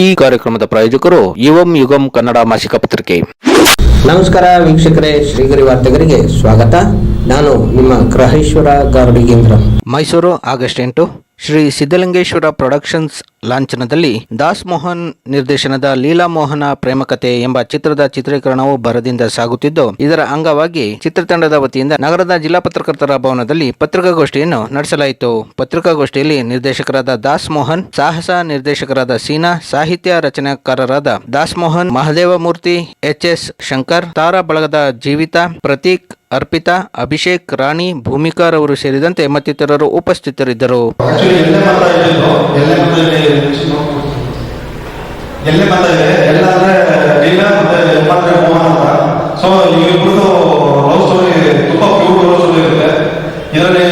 ಈ ಕಾರ್ಯಕ್ರಮದ ಪ್ರಾಯೋಜಕರು ಯುವಂ ಯುಗಂ ಕನ್ನಡ ಮಾಸಿಕ ಪತ್ರಿಕೆ. ನಮಸ್ಕಾರ ವೀಕ್ಷಕರೇ ಶ್ರೀಗರಿ ವಾರ್ತೆಗರಿಗೆ ಸ್ವಾಗತ. ನಾನು ನಿಮ್ಮ ಗ್ರಹೇಶ್ವರ ಗಾರ್ಡಿಗೇಂದ್ರ ಮೈಸೂರು ಆಗಸ್ಟ್ ಎಂಟು ಶ್ರೀ ಸಿದ್ದಲಿಂಗೇಶ್ವರ ಪ್ರೊಡಕ್ಷನ್ಸ್ ಲಾಂಛನದಲ್ಲಿ ದಾಸ್ ಮೋಹನ್ ನಿರ್ದೇಶನದ ಲೀಲಾ ಮೋಹನ ಪ್ರೇಮಕತೆ ಎಂಬ ಚಿತ್ರದ ಚಿತ್ರೀಕರಣವು ಭರದಿಂದ ಸಾಗುತ್ತಿದ್ದು, ಇದರ ಅಂಗವಾಗಿ ಚಿತ್ರತಂಡದ ವತಿಯಿಂದ ನಗರದ ಜಿಲ್ಲಾ ಪತ್ರಕರ್ತರ ಭವನದಲ್ಲಿ ಪತ್ರಿಕಾಗೋಷ್ಠಿಯನ್ನು ನಡೆಸಲಾಯಿತು. ಪತ್ರಿಕಾಗೋಷ್ಠಿಯಲ್ಲಿ ನಿರ್ದೇಶಕರಾದ ದಾಸ್ ಮೋಹನ್, ಸಾಹಸ ನಿರ್ದೇಶಕರಾದ ಸೀನಾ, ಸಾಹಿತ್ಯ ರಚನಾಕಾರರಾದ ದಾಸ್ ಮೋಹನ್, ಮಹದೇವಮೂರ್ತಿ, ಎಚ್ ಎಸ್ ಶಂಕರ್, ತಾರಾ ಬಳಗದ ಜೀವಿತ, ಪ್ರತೀಕ್, ಅರ್ಪಿತಾ, ಅಭಿಷೇಕ್, ರಾಣಿ ಭೂಮಿಕಾರ್ ಅವರು ಸೇರಿದಂತೆ ಮತ್ತಿತರರು ಉಪಸ್ಥಿತರಿದ್ದರು. ಆಕ್ಚುಲಿ ಎಲ್ಲೇ ಅಂದ್ರೆ, ಇಲ್ಲ, ಮತ್ತೆ ಮತ್ತೆ ಮೋಹನ್ ಅಂತ ಸೊ ಇವ್ರಿಬ್ರದ್ದು ಲವ್ ಸ್ಟೋರಿ ತುಂಬಾ ಪ್ಯೂರ್ ಲವ್ ಸ್ಟೋರಿ ಇರುತ್ತೆ. ಇದರಲ್ಲಿ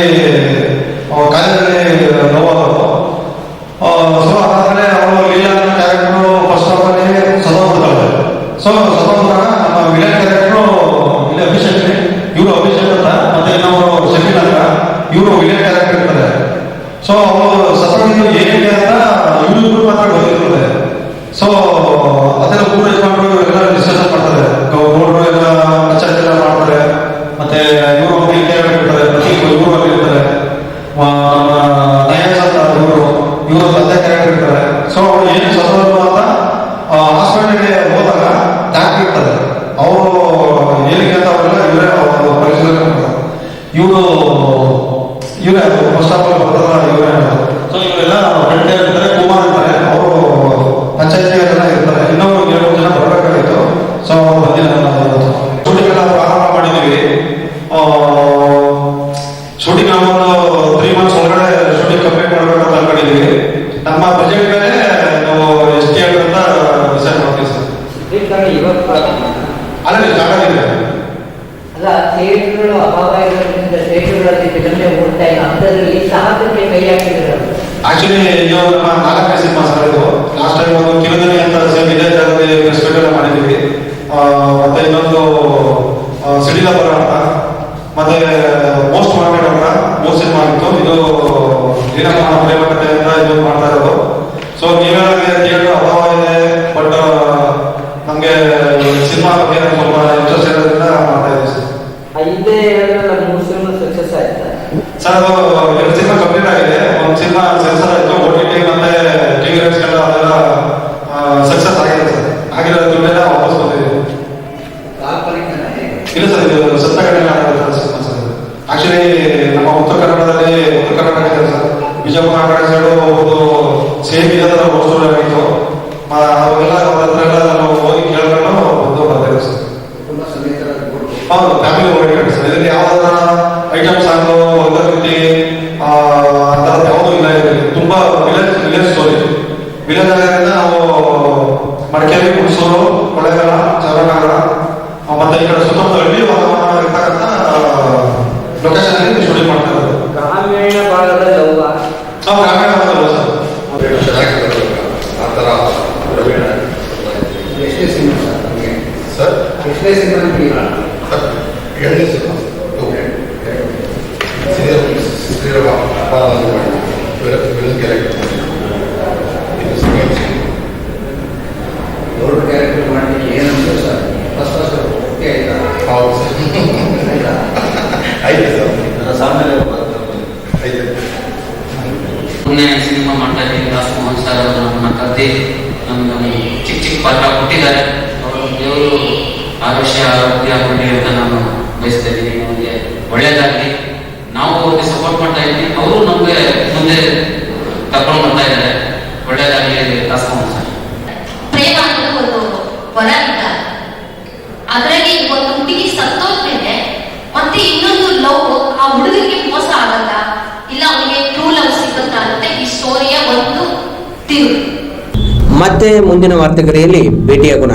ಕಾಲೇಜಲ್ಲಿ ಲವ್ ಸೊ ಅದಾದ್ರೆ ಅವಳು ಲೀಲಾ ಅನ್ನೋ ಕ್ಯಾರೆಕ್ಟರ್ ಫಸ್ಟ್ ಆಫ್ ಆಲ್ ಸದೋಗ್ಬಿಡ್ತಾಳೆ ಸೊ ಸದೋಗ್ದಾಗ ನಮ್ಮ ವಿಲನ್ ಇಲ್ಲಿ ಅಭಿಷೇಕ್ ಇವರು ಅಭಿಷೇಕ್ ಅಂತ, ಮತ್ತೆ ಇನ್ನೊಬ್ರು ಶಕೀಲ್ ಅಂತ. ಇವರು ವಿಲನ್ ಕ್ಯಾರೆಕ್ಟರ್ ಇರ್ತಾರೆ. ಸೊ ಅವರು ಸತ್ಯ ಏನಿದೆ ಅಂತ ಇವರೇ ಹೊಸ ಬರ್ತಾರ ಇವರೇ ಸೊ ಇವರೆಲ್ಲ ಫ್ರೆಂಡ್ ಅಂತಾರೆ ಕುಮಾರ್ ಅಂತಾರೆ ಅವರು ಪಂಚಾಯತಿಯವರೆಲ್ಲ ಇರ್ತಾರೆ. ಇನ್ನೊಂದು ಏಳು ಜನ ಬರಬೇಕಾಗಿತ್ತು. ಸೊ ಅವ್ರು ಬಂದಿಲ್ಲ ಶೂಟಿಂಗ್ ಎಲ್ಲ ಪ್ರಾರಂಭ ಮಾಡಿದ್ದೀವಿ. ಶೂಟಿಂಗ್ ನಾವು ಒಂದು ತ್ರೀ ಮಂತ್ಸ್ ಒಳಗಡೆ ಶೂಟಿಂಗ್ ಕಂಪ್ಲೀಟ್ ಮಾಡಬೇಕು ಅಂತ ಅನ್ಕೊಂಡಿದ್ದೀವಿ. ನಮ್ಮ ಬಜೆಟ್ ಮೇಲೆ ನಾವು ಎಷ್ಟು ಅಂತ ಡಿಸೈಡ್ ಮಾಡ್ತೀವಿ ಸರ್. ಅಲ್ಲೇ ಜಾಗ ಇದೆ ಅಲ್ಲ ಥಿಯೇಟರ್ಗಳು ಅಭಾವ ಇರೋದ್ರಿಂದ ಥಿಯೇಟರ್ಗಳಲ್ಲಿ ಫಿಲಮ್ನೇ ಸಾಹಸಕ್ಕೆ ಕೈ ಹಾಕಿದ್ರು. ಆಕ್ಚುಲಿ ಇದು ನಮ್ಮ ನಾಲ್ಕನೇ ಸಿನಿಮಾ ಸರ್ ಇದು ಲಾಸ್ಟ್ ಟೈಮ್ ಒಂದು ಕಿರುದನಿ ಅಂತ ಸೇಮ್ ಇದೇ ಜಾಗದಲ್ಲಿ ರೆಸ್ಪೆಕ್ಟ್ ಎಲ್ಲ ಆ, ಮತ್ತೆ ಇನ್ನೊಂದು ಆ, ಸಿಡಿಲಬರ ಅಂತ. ಮತ್ತೆ ಮೋಸ್ಟ್ ವಾಂಟೆಡ್ ಅಂತ ಮೂರು ಸಿನಿಮಾ ಆಗಿತ್ತು ಇದು ಪ್ರೇಮಕತೆ ಅಂತ ಇದು ಮಾಡ್ತಾ ಇರೋದು. ಸೊ ನೀವೇನಾಗೆ ಥಿಯೇಟರ್ ಅಭಾವ ಇದೆ ಬಟ್ ನಮಗೆ ಸಿನಿಮಾ ಬಗ್ಗೆ ಸ್ವಲ್ಪ ಇಂಟ್ರೆಸ್ಟ್ ಇರೋದ್ರಿಂದ ಮಾಡ್ತಾ ಇದ್ದೀವಿ ಸರ್ ಆ ಹಿಂದೆ ಹೇಳಿದ್ರಲ್ಲ ಮೂರು ಸಿನಿಮಾ ಸಕ್ಸಸ್ ಆಯ್ತಾ? ಸರ್ ಅದು ಎರಡು ಸಿನಿಮಾ ಕಂಪ್ಲೀಟ್ ಆಗಿದೆ ಒಂದು ಸಿನಿಮಾ ಸೆನ್ಸರ್ ಆಯ್ತು ಓ ಟಿ ಟಿ ಮತ್ತೆ ಟಿವಿ ರೈಟ್ಸ್ಗೆಲ್ಲ ಅದೆಲ್ಲ ಸಕ್ಸಸ್ ಆಗಿದೆ ಸರ್ ಆಗಿರೋ ದುಡ್ಡೆಲ್ಲ ವಾಪಸ್ ಬಂದಿದೆ ಇಲ್ಲ ಸರ್ ಇದು ಸತ್ತ ಕಡೆ ಆಗಿದೆ ಸಿನಿಮಾ ಸರ್ ಆಕ್ಚುಲಿ ನಮ್ಮ ಉತ್ತರ ಕನ್ನಡದಲ್ಲಿ ಉತ್ತರ ಸರ್ ಬಿಜಾಪುರ ಆ ಕಡೆ ಒಂದು ಸೇಮ್ ಇದೇ ವಸ್ತುಗಳಾಗಿತ್ತು ಅವೆಲ್ಲ ಅವ್ರ ಹತ್ರ ಎಲ್ಲ ನಾವು ಹೋಗಿ ಕೇಳ್ಕೊಂಡು ಬಂದು ಬರ್ತೀವಿ ಸರ್ ಹೌದು ಫ್ಯಾಮಿಲಿ ಓರಿಯೆಂಟೆಡ್ ಸರ್ ಇದರಲ್ಲಿ ಯಾವ್ದಾರ ಐಟಮ್ ಸಾಂಗು ಒಗ್ಗರಣೆ ಆ ಥರದ್ದು ಯಾವುದೂ ಇಲ್ಲ ಇದರಲ್ಲಿ ತುಂಬಾ ವಿಲೇಜ್ ವಿಲೇಜ್ ಸ್ಟೋರಿ ವಿಲೇಜ್ ಆಗಿರೋದ್ರಿಂದ ನಾವು ಮಡಿಕೇರಿ ಹುಣಸೂರು ಕೊಳ್ಳೇಗಾಲ ಚಂದ್ರನಗರ ಆ, ಮತ್ತೆ ಈ ಕಡೆ ಸುತ್ತಮುತ್ತ ಹಳ್ಳಿ ವಾತಾವರಣ ಇರ್ತಕ್ಕಂಥ ಲೊಕೇಶನ್ ಅಲ್ಲಿ ಶೂಟಿಂಗ್ ಮಾಡ್ತಾ ಇರೋದು ಗ್ರಾಮೀಣ ಭಾಗದ ಲವ್ವ ನಾವು ಗ್ರಾಮೀಣ ಭಾಗದಲ್ಲ ಸರ್ ಆ ಥರ ಪ್ರವೀಣ ಎಷ್ಟೇ ಸಿನಿಮಾ ಸರ್ ನಿಮಗೆ ಸರ್ ಎಷ್ಟೇ ಸಿನಿಮಾ ಸರ್ ಎರಡನೇ ಸಿನಿಮಾ ಓಕೆ ಶ್ರೀರಾಮ ಅಪಾರಾಧ ಮಾಡಿ ವಿಲನ್ ಕ್ಯಾರೆಕ್ಟರ್ ಮಾಡಿ ಇದು ಸೆಕೆಂಡ್ ದೊಡ್ಡ ಕ್ಯಾರೆಕ್ಟರ್ ಮಾಡಲಿಕ್ಕೆ ಏನಂತ ಸರ್ ಫಸ್ಟ್ ಫಸ್ಟ್ ಓಕೆ ಆಯ್ತಾ ಹೌದು ಸರ್ ಆಯ್ತಾ ಆಯ್ತು ಸರ್ ಸಾಮಾನ್ಯ ಆಯ್ತು ಮೊನ್ನೆ ಸಿನಿಮಾ ಮಾಡ್ತಾ ಇದ್ದೀನಿ ದಾಸ್ ಮೋಹನ್ ಸರ್ ಅವರು ನಮ್ಮನ್ನ ಕರೆದಿ ನಮ್ಗೆ ಚಿಕ್ಕ ಚಿಕ್ಕ ಪಾತ್ರ ಕೊಟ್ಟಿದ್ದಾರೆ ಅವರು ದೇವರು ಆರೋಗ್ಯ ಆರೋಗ್ಯ ಅಂತ ನಾನು ಬಯಸ್ತಾ ಇದ್ದೀನಿ ನಮಗೆ ಒಳ್ಳೇದಾಗಲಿ ನಾವು ಅವ್ರಿಗೆ ಸಪೋರ್ಟ್ ಮಾಡ್ತಾ ಇದ್ದೀನಿ ಅವರು ನಮಗೆ ಮುಂದೆ ಕರ್ಕೊಂಡು ಬರ್ತಾ ಇದ್ದಾರೆ. ಒಳ್ಳೇದಾಗಲಿ ದಾಸ್ ಮೋಹನ್ ಸರ್ ಪ್ರೇಮ ಅನ್ನೋದು ಒಂದು ವರ ಇದ್ದ ಅದರಲ್ಲಿ ಒಂದು ಹುಡುಗಿ ಸತ್ತೋದ್ಮೇಲೆ ಮತ್ತೆ ಇನ್ನೊಂದು ಲವ್ ಆ ಹುಡುಗರಿಗೆ ಮೋಸ ಆಗಲ್ಲ ಇಲ್ಲ ಅವನಿಗೆ ಟ್ರೂ ಲವ್ ಸಿಗುತ್ತಾ ಅಂತ ಈ ಸ್ಟೋರಿಯ ಒಂದು ತಿರು ಮತ್ತೆ ಮುಂದಿನ ವಾರ್ತೆಗರಿಯಲ್ಲಿ ಭೇಟಿಯಾಗೋಣ.